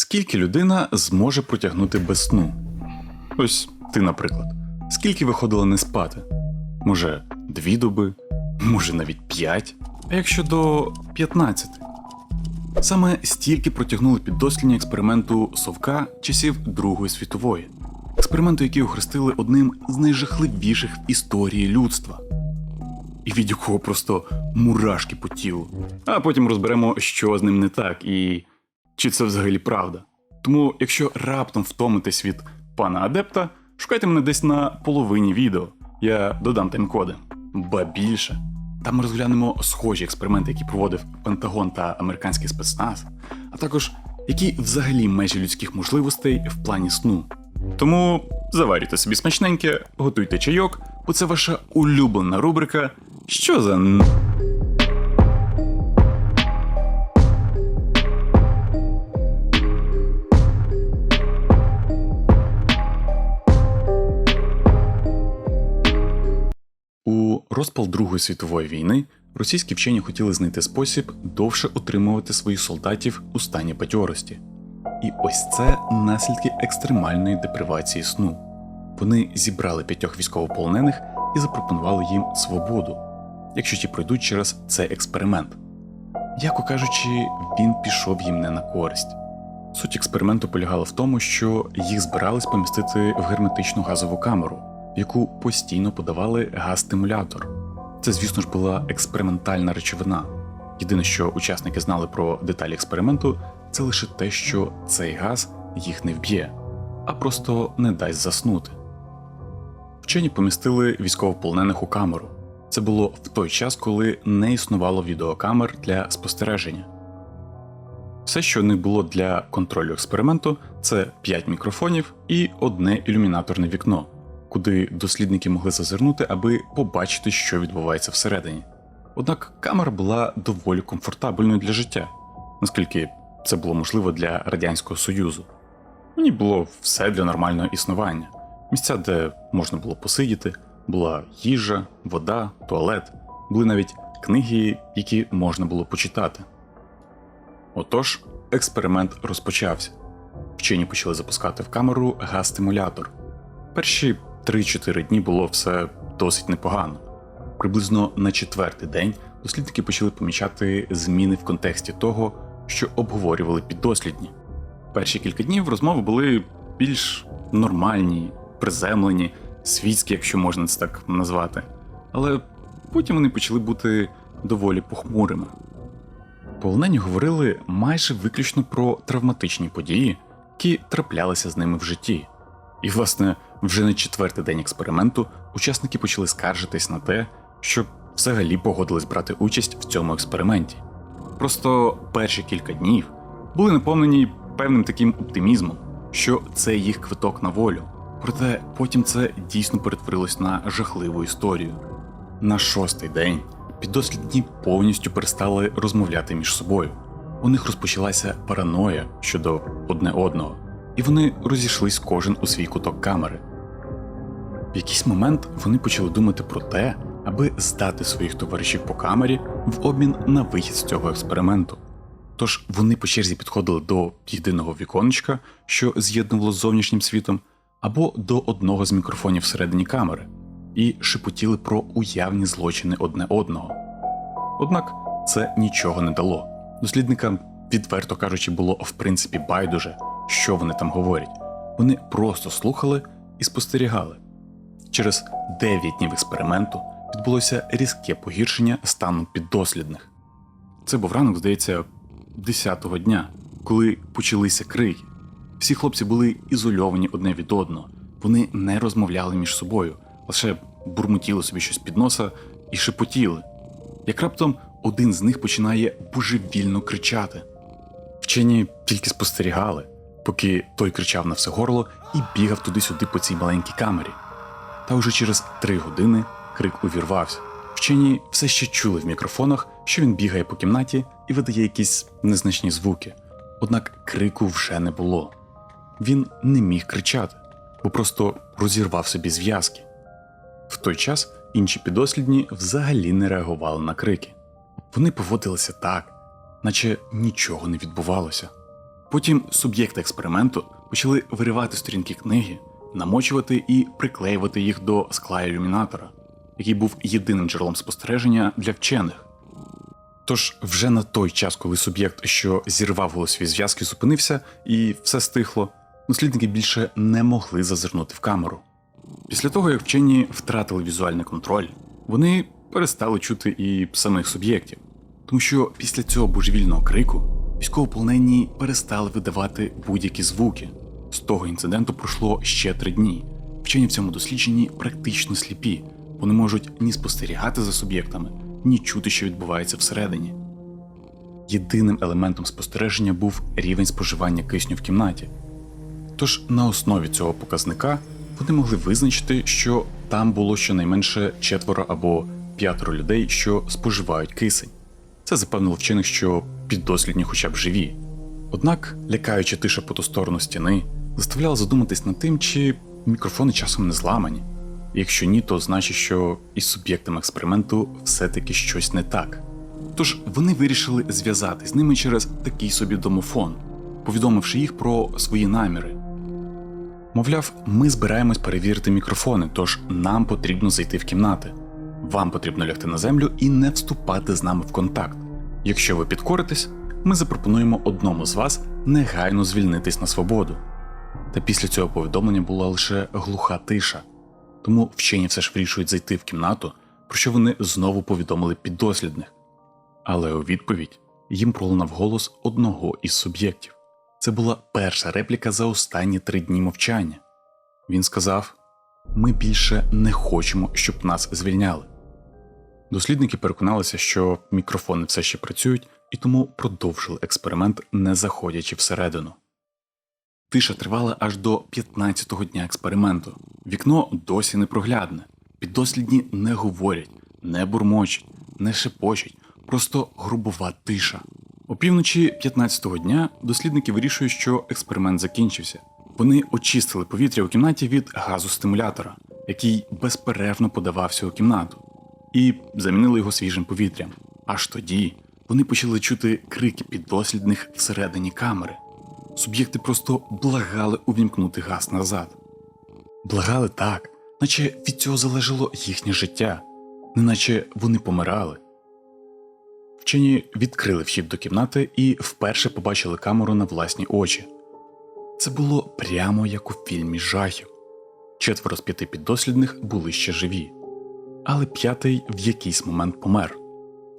Скільки людина зможе протягнути без сну? Ось ти, наприклад. Скільки виходило не спати? Може, дві доби, може навіть п'ять, а якщо до 15? Саме стільки протягнули піддослідні експерименту совка часів Другої світової, експерименту, який охрестили одним з найжахливіших в історії людства, і від якого просто мурашки по тілу. А потім розберемо, що з ним не так, і чи це взагалі правда. Тому, якщо раптом втомитесь від пана адепта, шукайте мене десь на половині відео. Я додам тайм-коди. Ба більше. Там ми розглянемо схожі експерименти, які проводив Пентагон та американський спецназ, а також які взагалі межі людських можливостей в плані сну. Тому заварюйте собі смачненьке, готуйте чайок, бо це ваша улюблена рубрика Що за розпал Другої світової війни російські вчені хотіли знайти спосіб довше утримувати своїх солдатів у стані бадьорості. І ось це наслідки екстремальної депривації сну. Вони зібрали п'ятьох військовополонених і запропонували їм свободу, якщо ті пройдуть через цей експеримент. Яко кажучи, він пішов їм не на користь. Суть експерименту полягала в тому, що їх збирались помістити в герметичну газову камеру, яку постійно подавали газ-стимулятор. Це, звісно ж, була експериментальна речовина. Єдине, що учасники знали про деталі експерименту, це лише те, що цей газ їх не вб'є, а просто не дасть заснути. Вчені помістили військовополонених у камеру. Це було в той час, коли не існувало відеокамер для спостереження. Все, що не було для контролю експерименту, це 5 мікрофонів і одне ілюмінаторне вікно, куди дослідники могли зазирнути, аби побачити, що відбувається всередині. Однак камера була доволі комфортабельною для життя, наскільки це було можливо для Радянського Союзу. Ній було все для нормального існування: місця, де можна було посидіти, була їжа, вода, туалет, були навіть книги, які можна було почитати. Отож, експеримент розпочався. Вчені почали запускати в камеру газ-стимулятор. Перші 3-4 дні було все досить непогано. Приблизно на четвертий день дослідники почали помічати зміни в контексті того, що обговорювали піддослідні. Перші кілька днів розмови були більш нормальні, приземлені, світські, якщо можна це так назвати. Але потім вони почали бути доволі похмурими. Полонені говорили майже виключно про травматичні події, які траплялися з ними в житті. І, власне, вже на четвертий день експерименту учасники почали скаржитись на те, що взагалі погодились брати участь в цьому експерименті. Просто перші кілька днів були наповнені певним таким оптимізмом, що це їх квиток на волю. Проте потім це дійсно перетворилось на жахливу історію. На шостий день піддослідні повністю перестали розмовляти між собою. У них розпочалася параноя щодо одне одного, і вони розійшлись кожен у свій куток камери. В якийсь момент вони почали думати про те, аби здати своїх товаришів по камері в обмін на вихід з цього експерименту. Тож вони по черзі підходили до єдиного віконечка, що з'єднувало з зовнішнім світом, або до одного з мікрофонів всередині камери, і шепотіли про уявні злочини одне одного. Однак це нічого не дало. Дослідникам, відверто кажучи, було в принципі байдуже, що вони там говорять. Вони просто слухали і спостерігали. Через 9 днів експерименту відбулося різке погіршення стану піддослідних. Це був ранок, здається, 10-го дня, коли почалися крики. Всі хлопці були ізольовані одне від одного, вони не розмовляли між собою, лише бурмотіли собі щось під носа і шепотіли. Як раптом один з них починає божевільно кричати. Вчені тільки спостерігали, поки той кричав на все горло і бігав туди-сюди по цій маленькій камері. Та уже через три години крик увірвався. Вчені все ще чули в мікрофонах, що він бігає по кімнаті і видає якісь незначні звуки. Однак крику вже не було. Він не міг кричати, бо просто розірвав собі зв'язки. В той час інші підослідні взагалі не реагували на крики. Вони поводилися так, наче нічого не відбувалося. Потім суб'єкти експерименту почали виривати сторінки книги, намочувати і приклеювати їх до скла ілюмінатора, який був єдиним джерелом спостереження для вчених. Тож вже на той час, коли суб'єкт, що зірвав голосові зв'язки, зупинився і все стихло, дослідники більше не могли зазирнути в камеру. Після того, як вчені втратили візуальний контроль, вони перестали чути і самих суб'єктів, тому що після цього божевільного крику військовополонені перестали видавати будь-які звуки. З того інциденту пройшло ще три дні. Вчені в цьому дослідженні практично сліпі, вони можуть ні спостерігати за суб'єктами, ні чути, що відбувається всередині. Єдиним елементом спостереження був рівень споживання кисню в кімнаті. Тож на основі цього показника вони могли визначити, що там було щонайменше четверо або п'ятеро людей, що споживають кисень. Це запевнило вчених, що піддослідні хоча б живі. Однак лякаюча тиша по ту сторону стіни заставляла задуматись над тим, чи мікрофони часом не зламані. Якщо ні, то значить, що із суб'єктами експерименту все-таки щось не так. Тож вони вирішили зв'язатись з ними через такий собі домофон, повідомивши їх про свої наміри. Мовляв, ми збираємось перевірити мікрофони, тож нам потрібно зайти в кімнати. Вам потрібно лягти на землю і не вступати з нами в контакт. Якщо ви підкоритесь, ми запропонуємо одному з вас негайно звільнитись на свободу. Та після цього повідомлення була лише глуха тиша, тому вчені все ж вирішують зайти в кімнату, про що вони знову повідомили піддослідних. Але у відповідь їм пролунав голос одного із суб'єктів. Це була перша репліка за останні три дні мовчання. Він сказав: Ми більше не хочемо, щоб нас звільняли. Дослідники переконалися, що мікрофони все ще працюють, і тому продовжили експеримент, не заходячи всередину. Тиша тривала аж до 15-го дня експерименту. Вікно досі непроглядне. Піддослідні не говорять, не бурмочуть, не шепочуть, просто грубова тиша. Опівночі 15-го дня дослідники вирішують, що експеримент закінчився. Вони очистили повітря у кімнаті від газу стимулятора, який безперервно подавався у кімнату, і замінили його свіжим повітрям. Аж тоді вони почали чути крики піддослідних всередині камери. Суб'єкти просто благали увімкнути газ назад. Благали так, наче від цього залежало їхнє життя, неначе вони помирали. Вчені відкрили вхід до кімнати і вперше побачили камеру на власні очі. Це було прямо як у фільмі жахів. Четверо з п'яти піддослідних були ще живі, але п'ятий в якийсь момент помер.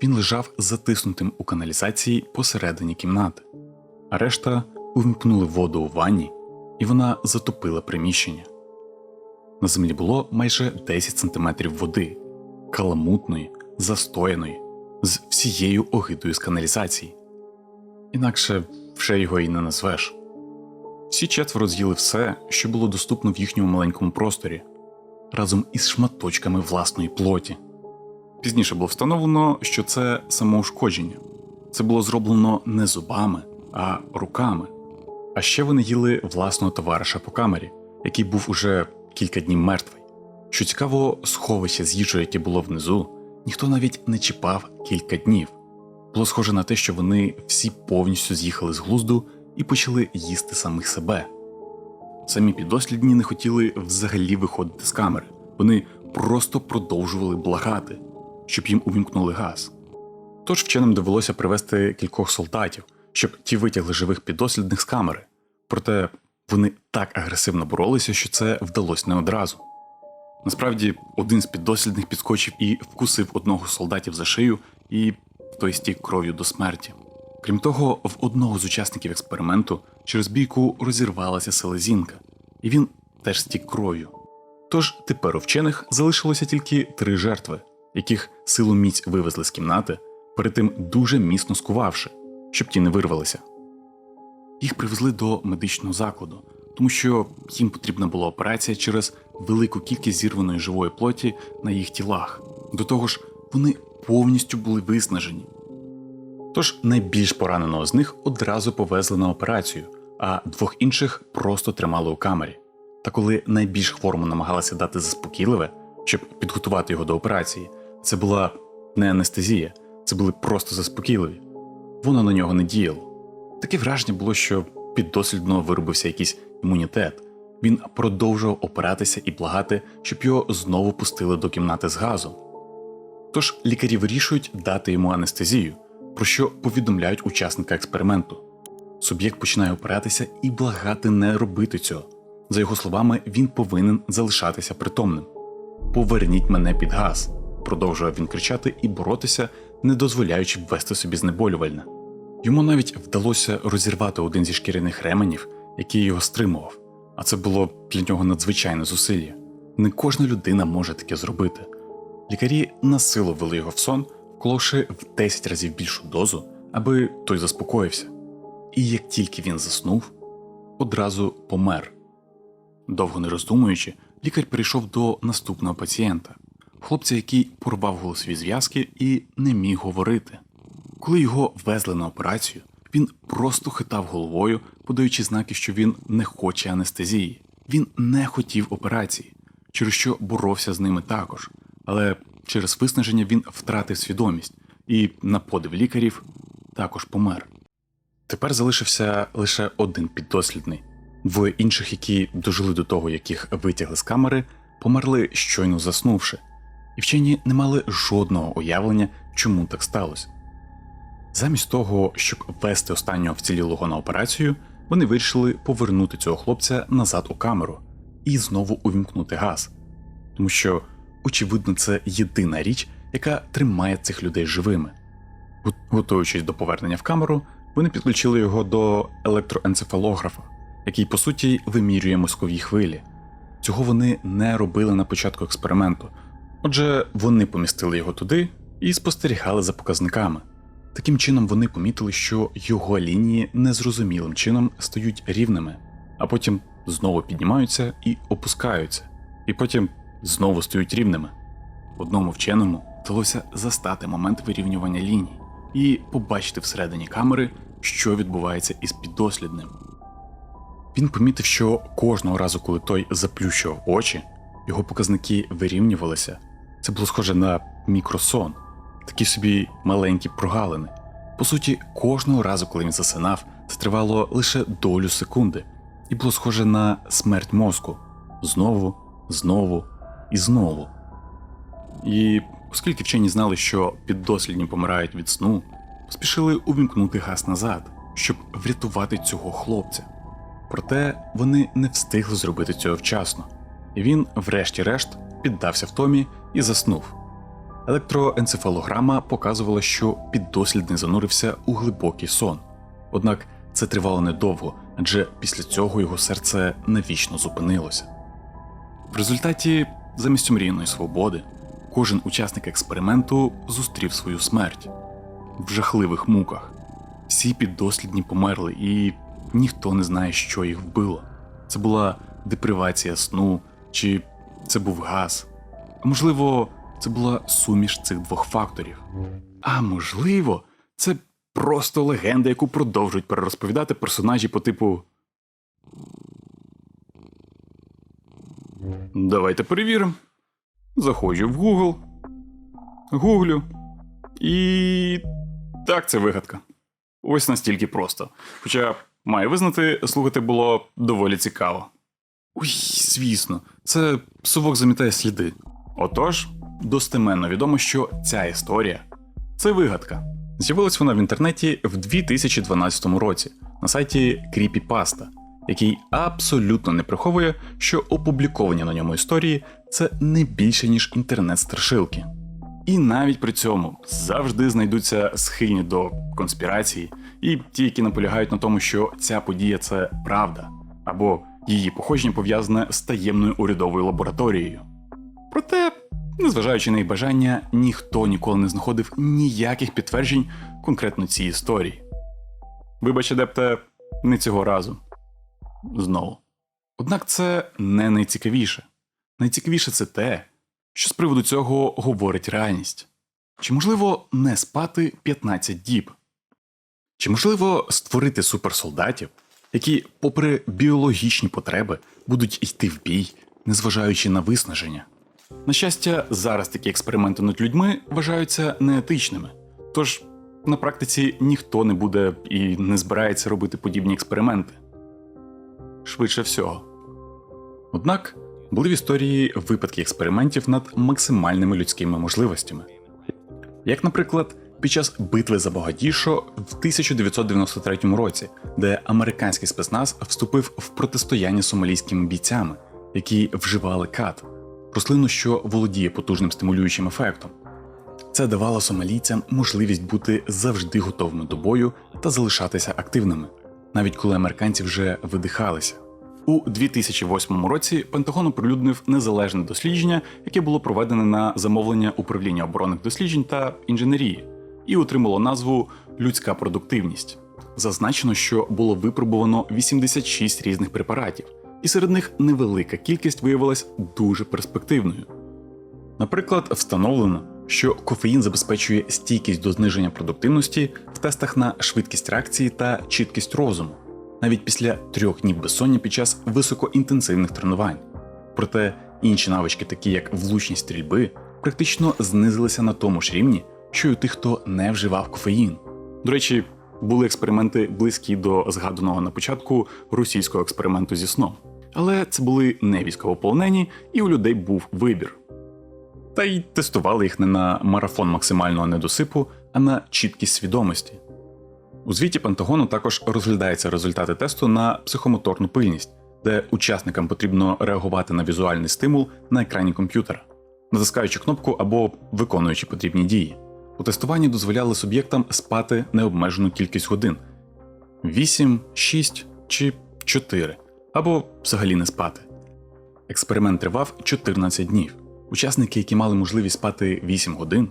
Він лежав затиснутим у каналізації посередині кімнати, а решта увімкнули воду у ванні, і вона затопила приміщення. На землі було майже 10 сантиметрів води, каламутної, застояної, з всією огидою з каналізації. Інакше вже його і не назвеш. Всі четверо з'їли все, що було доступно в їхньому маленькому просторі, разом із шматочками власної плоті. Пізніше було встановлено, що це самоушкодження. Це було зроблено не зубами, а руками. А ще вони їли власного товариша по камері, який був уже кілька днів мертвий. Що цікаво, сховище з їжею, яке було внизу, ніхто навіть не чіпав кілька днів. Було схоже на те, що вони всі повністю з'їхали з глузду і почали їсти самих себе. Самі піддослідні не хотіли взагалі виходити з камери, вони просто продовжували благати, щоб їм увімкнули газ. Тож вченим довелося привезти кількох солдатів, щоб ті витягли живих піддослідних з камери. Проте вони так агресивно боролися, що це вдалося не одразу. Насправді, один з піддослідних підскочив і вкусив одного з солдатів за шию, і той стік кров'ю до смерті. Крім того, в одного з учасників експерименту через бійку розірвалася селезінка, і він теж стік кров'ю. Тож тепер у вчених залишилося тільки три жертви, яких силу міць вивезли з кімнати, перед тим дуже міцно скувавши, щоб ті не вирвалися. Їх привезли до медичного закладу, тому що їм потрібна була операція через велику кількість зірваної живої плоті на їх тілах. До того ж, вони повністю були виснажені. Тож найбільш пораненого з них одразу повезли на операцію, а двох інших просто тримали у камері. Та коли найбільш хворому намагалися дати заспокійливе, щоб підготувати його до операції, це була не анестезія, це були просто заспокійливі. Воно на нього не діяло. Таке враження було, що піддослідно виробився якийсь імунітет. Він продовжував опиратися і благати, щоб його знову пустили до кімнати з газом. Тож лікарі вирішують дати йому анестезію, про що повідомляють учасника експерименту. Суб'єкт починає опиратися і благати не робити цього. За його словами, він повинен залишатися притомним. Поверніть мене під газ, продовжує він кричати і боротися, не дозволяючи ввести собі знеболювальне. Йому навіть вдалося розірвати один зі шкіряних ременів, який його стримував, а це було для нього надзвичайне зусилля. Не кожна людина може таке зробити. Лікарі насилу ввели його в сон, вклавши в 10 разів більшу дозу, аби той заспокоївся. І як тільки він заснув, одразу помер. Довго не роздумуючи, лікар перейшов до наступного пацієнта, хлопця, який порвав голосові зв'язки і не міг говорити. Коли його везли на операцію, він просто хитав головою, подаючи знаки, що він не хоче анестезії. Він не хотів операції, через що боровся з ними також, але через виснаження він втратив свідомість і, на подив лікарів, також помер. Тепер залишився лише один піддослідний. Двоє інших, які дожили до того, як їх витягли з камери, померли щойно заснувши, і вчені не мали жодного уявлення, чому так сталося. Замість того, щоб вести останнього вцілілого на операцію, вони вирішили повернути цього хлопця назад у камеру і знову увімкнути газ, тому що, очевидно, це єдина річ, яка тримає цих людей живими. Готуючись до повернення в камеру, вони підключили його до електроенцефалографа, який по суті вимірює мозкові хвилі. Цього вони не робили на початку експерименту, отже, вони помістили його туди і спостерігали за показниками. Таким чином вони помітили, що його лінії незрозумілим чином стають рівними, а потім знову піднімаються і опускаються, і потім знову стають рівними. Одному вченому вдалося застати момент вирівнювання ліній і побачити всередині камери, що відбувається із піддослідним. Він помітив, що кожного разу, коли той заплющував очі, його показники вирівнювалися. Це було схоже на мікросон, такі собі маленькі прогалини. По суті, кожного разу, коли він засинав, це тривало лише долю секунди, і було схоже на смерть мозку знову, знову і знову. І оскільки вчені знали, що піддослідні помирають від сну, поспішили увімкнути газ назад, щоб врятувати цього хлопця. Проте вони не встигли зробити цього вчасно, і він, врешті-решт, піддався втомі і заснув. Електроенцефалограма показувала, що піддослідний занурився у глибокий сон. Однак це тривало недовго, адже після цього його серце навічно зупинилося. В результаті, замість омріяної свободи, кожен учасник експерименту зустрів свою смерть в жахливих муках. Всі піддослідні померли, і ніхто не знає, що їх вбило. Це була депривація сну, чи це був газ. Можливо, це була суміш цих двох факторів. А можливо, це просто легенда, яку продовжують перерозповідати персонажі по типу. Давайте перевіримо. Заходжу в Google. Гуглю. І. Так, це вигадка. Ось настільки просто. Хоча, маю визнати, слухати було доволі цікаво. Ой, звісно, це совок замітає сліди. Отож, достеменно відомо, що ця історія це вигадка. З'явилась вона в інтернеті в 2012 році на сайті Creepypasta, який абсолютно не приховує, що опубліковані на ньому історії це не більше ніж інтернет-страшилки. І навіть при цьому завжди знайдуться схильні до конспірації, і ті, які наполягають на тому, що ця подія це правда, або її походження пов'язане з таємною урядовою лабораторією. Проте, незважаючи на їх бажання, ніхто ніколи не знаходив ніяких підтверджень конкретно цій історії. Вибач, адепте, не цього разу. Знову. Однак це не найцікавіше. Найцікавіше це те, що з приводу цього говорить реальність. Чи можливо не спати 15 діб? Чи можливо створити суперсолдатів, які, попри біологічні потреби, будуть йти в бій, незважаючи на виснаження? На щастя, зараз такі експерименти над людьми вважаються неетичними, тож на практиці ніхто не буде і не збирається робити подібні експерименти. швидше всього. Однак були в історії випадки експериментів над максимальними людськими можливостями. Як, наприклад, під час битви за Богатішо в 1993 році, де американський спецназ вступив в протистояння сомалійськими бійцями, які вживали кат, рослину, що володіє потужним стимулюючим ефектом. Це давало сомалійцям можливість бути завжди готовими до бою та залишатися активними, навіть коли американці вже видихалися. У 2008 році Пентагон оприлюднив незалежне дослідження, яке було проведене на замовлення управління оборонних досліджень та інженерії, і отримало назву Людська продуктивність. Зазначено, що було випробувано 86 різних препаратів, і серед них невелика кількість виявилась дуже перспективною. Наприклад, встановлено, що кофеїн забезпечує стійкість до зниження продуктивності в тестах на швидкість реакції та чіткість розуму, навіть після трьох днів безсоння під час високоінтенсивних тренувань. Проте інші навички, такі як влучність стрільби, практично знизилися на тому ж рівні, що й у тих, хто не вживав кофеїн. До речі, були експерименти близькі до згаданого на початку російського експерименту зі сном. Але це були не військовополонені, і у людей був вибір. Та й тестували їх не на марафон максимального недосипу, а на чіткість свідомості. У звіті Пентагону також розглядаються результати тесту на психомоторну пильність, де учасникам потрібно реагувати на візуальний стимул на екрані комп'ютера, натискаючи кнопку або виконуючи потрібні дії. У тестуванні дозволяли суб'єктам спати необмежену кількість годин 8, 6 чи 4, або взагалі не спати. Експеримент тривав 14 днів. Учасники, які мали можливість спати 8 годин,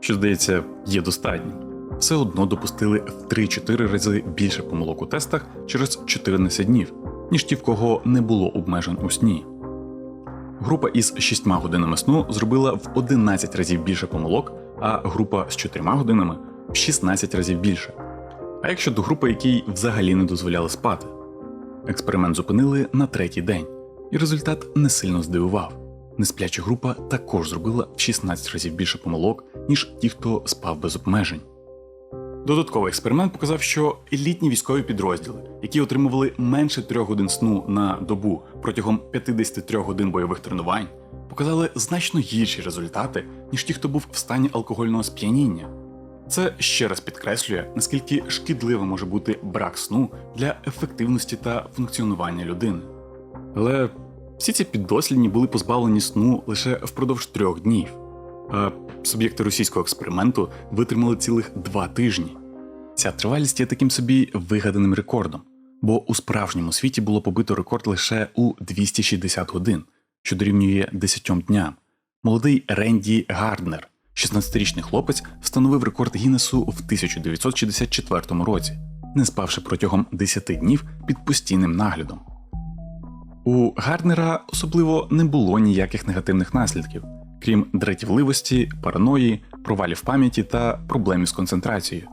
що здається, є достатнім, все одно допустили в 3-4 рази більше помилок у тестах через 14 днів, ніж ті, в кого не було обмежень у сні. Група із 6 годинами сну зробила в 11 разів більше помилок, а група з 4 годинами в 16 разів більше. А як щодо групи, якій взагалі не дозволяли спати, експеримент зупинили на третій день, і результат не сильно здивував. Неспляча група також зробила в 16 разів більше помилок, ніж ті, хто спав без обмежень. Додатковий експеримент показав, що елітні військові підрозділи, які отримували менше 3 годин сну на добу протягом 53 годин бойових тренувань, показали значно гірші результати, ніж ті, хто був в стані алкогольного сп'яніння. Це ще раз підкреслює, наскільки шкідливим може бути брак сну для ефективності та функціонування людини. Але всі ці піддослідні були позбавлені сну лише впродовж трьох днів, а суб'єкти російського експерименту витримали цілих два тижні. Ця тривалість є таким собі вигаданим рекордом, бо у справжньому світі було побито рекорд лише у 260 годин, що дорівнює 10 дням. Молодий Ренді Гарднер, 16-річний хлопець, встановив рекорд Гіннесу в 1964 році, не спавши протягом 10 днів під постійним наглядом. У Гарднера особливо не було ніяких негативних наслідків, крім дратівливості, параної, провалів пам'яті та проблем із концентрацією.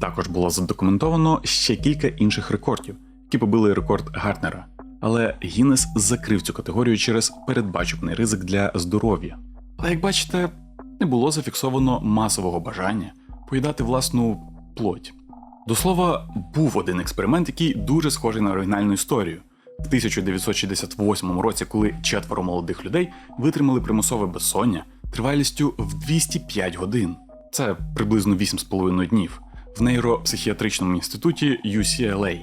Також було задокументовано ще кілька інших рекордів, які побили рекорд Гарднера, але Гіннес закрив цю категорію через передбачуваний ризик для здоров'я. Але як бачите, не було зафіксовано масового бажання поїдати власну плоть. До слова, був один експеримент, який дуже схожий на оригінальну історію. В 1968 році, коли четверо молодих людей витримали примусове безсоння тривалістю в 205 годин. Це приблизно 8,5 днів в нейропсихіатричному інституті UCLA.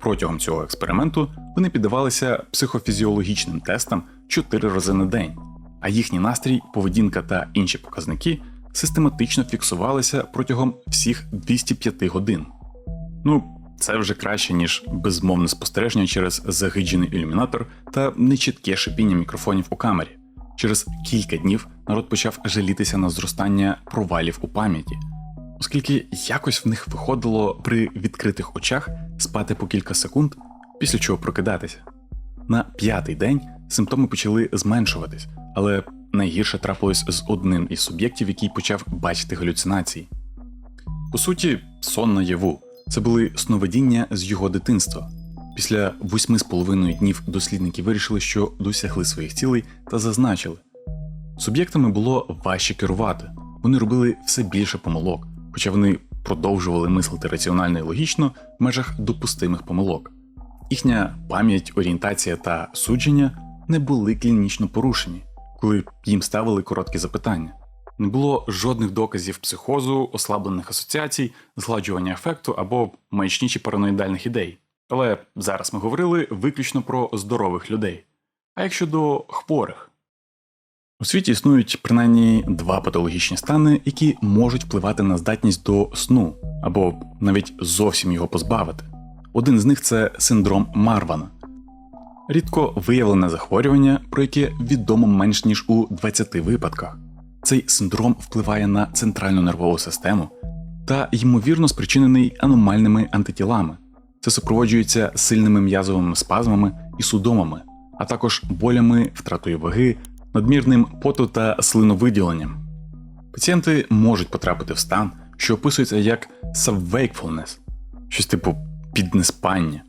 Протягом цього експерименту вони піддавалися психофізіологічним тестам 4 рази на день, а їхній настрій, поведінка та інші показники систематично фіксувалися протягом всіх 205 годин. Ну, це вже краще, ніж безмовне спостереження через загиджений ілюмінатор та нечітке шипіння мікрофонів у камері. Через кілька днів народ почав жалітися на зростання провалів у пам'яті, оскільки якось в них виходило при відкритих очах спати по кілька секунд, після чого прокидатися. На п'ятий день симптоми почали зменшуватись, але найгірше трапилось з одним із суб'єктів, який почав бачити галюцинації. По суті, сон наяву. Це були сновидіння з його дитинства. Після восьми з половиною днів дослідники вирішили, що досягли своїх цілей та зазначили. Суб'єктами було важче керувати, вони робили все більше помилок, хоча вони продовжували мислити раціонально і логічно в межах допустимих помилок. Їхня пам'ять, орієнтація та судження не були клінічно порушені, коли їм ставили короткі запитання. Не було жодних доказів психозу, ослаблених асоціацій, згладжування ефекту або маячні чи параноїдальних ідей. Але зараз ми говорили виключно про здорових людей. А як щодо хворих? У світі існують принаймні два патологічні стани, які можуть впливати на здатність до сну або навіть зовсім його позбавити. Один з них це синдром Марвана. Рідко виявлене захворювання, про яке відомо менш ніж у 20 випадках. Цей синдром впливає на центральну нервову систему та ймовірно спричинений аномальними антитілами. Це супроводжується сильними м'язовими спазмами і судомами, а також болями, втратою ваги, надмірним поту та слиновиділенням. Пацієнти можуть потрапити в стан, що описується як subwakefulness, щось типу піднеспання,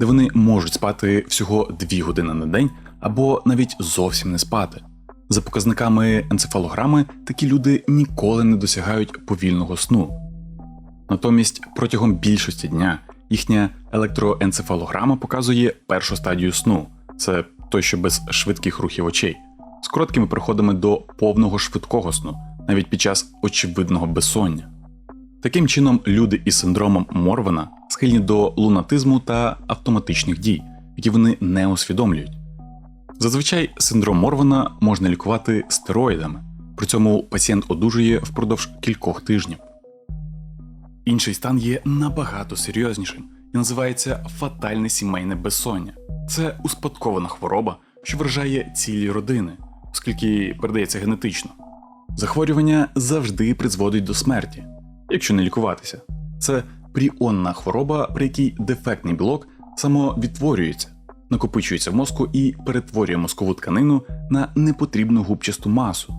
де вони можуть спати всього 2 години на день або навіть зовсім не спати. За показниками енцефалограми, такі люди ніколи не досягають повільного сну. Натомість протягом більшості дня їхня електроенцефалограма показує першу стадію сну це той, що без швидких рухів очей, з короткими приходами до повного швидкого сну, навіть під час очевидного безсоння. Таким чином, люди із синдромом Морвена схильні до лунатизму та автоматичних дій, які вони не усвідомлюють. Зазвичай синдром Морвена можна лікувати стероїдами, при цьому пацієнт одужує впродовж кількох тижнів. Інший стан є набагато серйознішим і називається фатальне сімейне безсоння. Це успадкована хвороба, що вражає цілі родини, оскільки передається генетично. Захворювання завжди призводить до смерті, якщо не лікуватися. Це пріонна хвороба, при якій дефектний білок самовідтворюється, накопичується в мозку і перетворює мозкову тканину на непотрібну губчасту масу.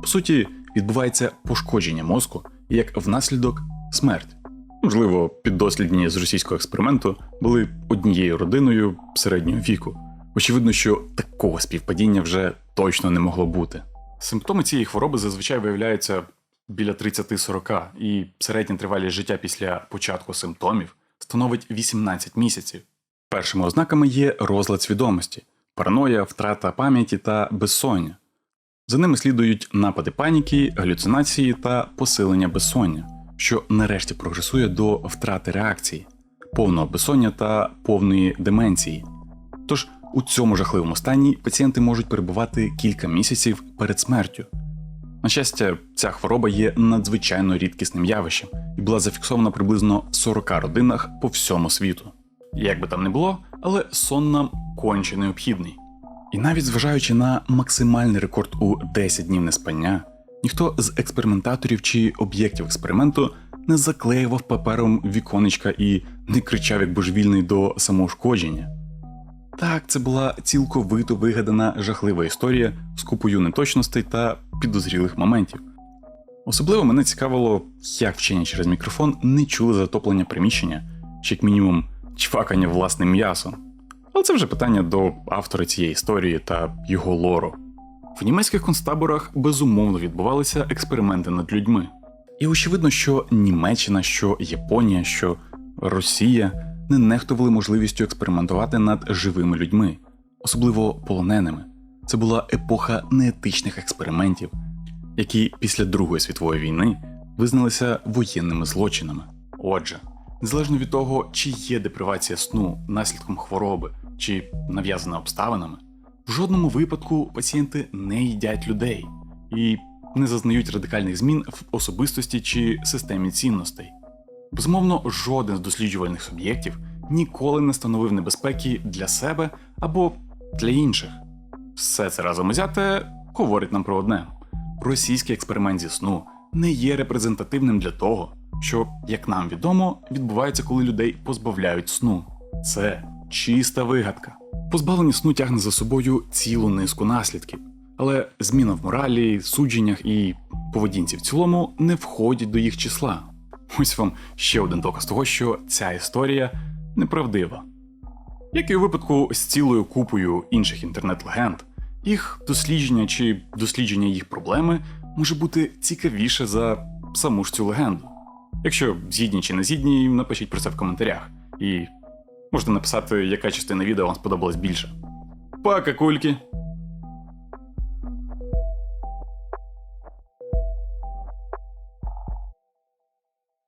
По суті, відбувається пошкодження мозку як внаслідок смерть. Можливо, піддослідні з російського експерименту були однією родиною середнього віку. Очевидно, що такого співпадіння вже точно не могло бути. Симптоми цієї хвороби зазвичай виявляються біля 30-40, і середня тривалість життя після початку симптомів становить 18 місяців. Першими ознаками є розлад свідомості, параноя, втрата пам'яті та безсоння. За ними слідують напади паніки, галюцинації та посилення безсоння, що нарешті прогресує до втрати реакції, повного безсоння та повної деменції. Тож у цьому жахливому стані пацієнти можуть перебувати кілька місяців перед смертю. На щастя, ця хвороба є надзвичайно рідкісним явищем і була зафіксована приблизно в 40 родинах по всьому світу. Як би там не було, але сон нам конче необхідний. І навіть зважаючи на максимальний рекорд у 10 днів неспання, ніхто з експериментаторів чи об'єктів експерименту не заклеював папером віконечка і не кричав як божевільний до самоушкодження. Так, це була цілковито вигадана жахлива історія з купою неточностей та підозрілих моментів. Особливо мене цікавило, як вчені через мікрофон не чули затоплення приміщення, чи як мінімум чвакання власним м'ясом. Але це вже питання до автора цієї історії та його лору. В німецьких концтаборах безумовно відбувалися експерименти над людьми. І очевидно, що Німеччина, що Японія, що Росія не нехтували можливістю експериментувати над живими людьми, особливо полоненими. Це була епоха неетичних експериментів, які після Другої світової війни визналися воєнними злочинами. Отже, незалежно від того, чи є депривація сну наслідком хвороби чи нав'язана обставинами, в жодному випадку пацієнти не їдять людей і не зазнають радикальних змін в особистості чи системі цінностей. Безумовно, жоден з досліджувальних суб'єктів ніколи не становив небезпеки для себе або для інших. Все це разом узяте говорить нам про одне: російський експеримент зі сну не є репрезентативним для того, що, як нам відомо, відбувається, коли людей позбавляють сну. Це чиста вигадка. Позбавлення сну тягне за собою цілу низку наслідків, але зміна в моралі, судженнях і поведінці в цілому не входять до їх числа. Ось вам ще один доказ того, що ця історія неправдива. Як і у випадку з цілою купою інших інтернет-легенд, їх дослідження чи дослідження їх проблеми може бути цікавіше за саму ж цю легенду. Якщо згідні чи не згідні, напишіть про це в коментарях. І можете написати, яка частина відео вам сподобалась більше. Пока, кульки!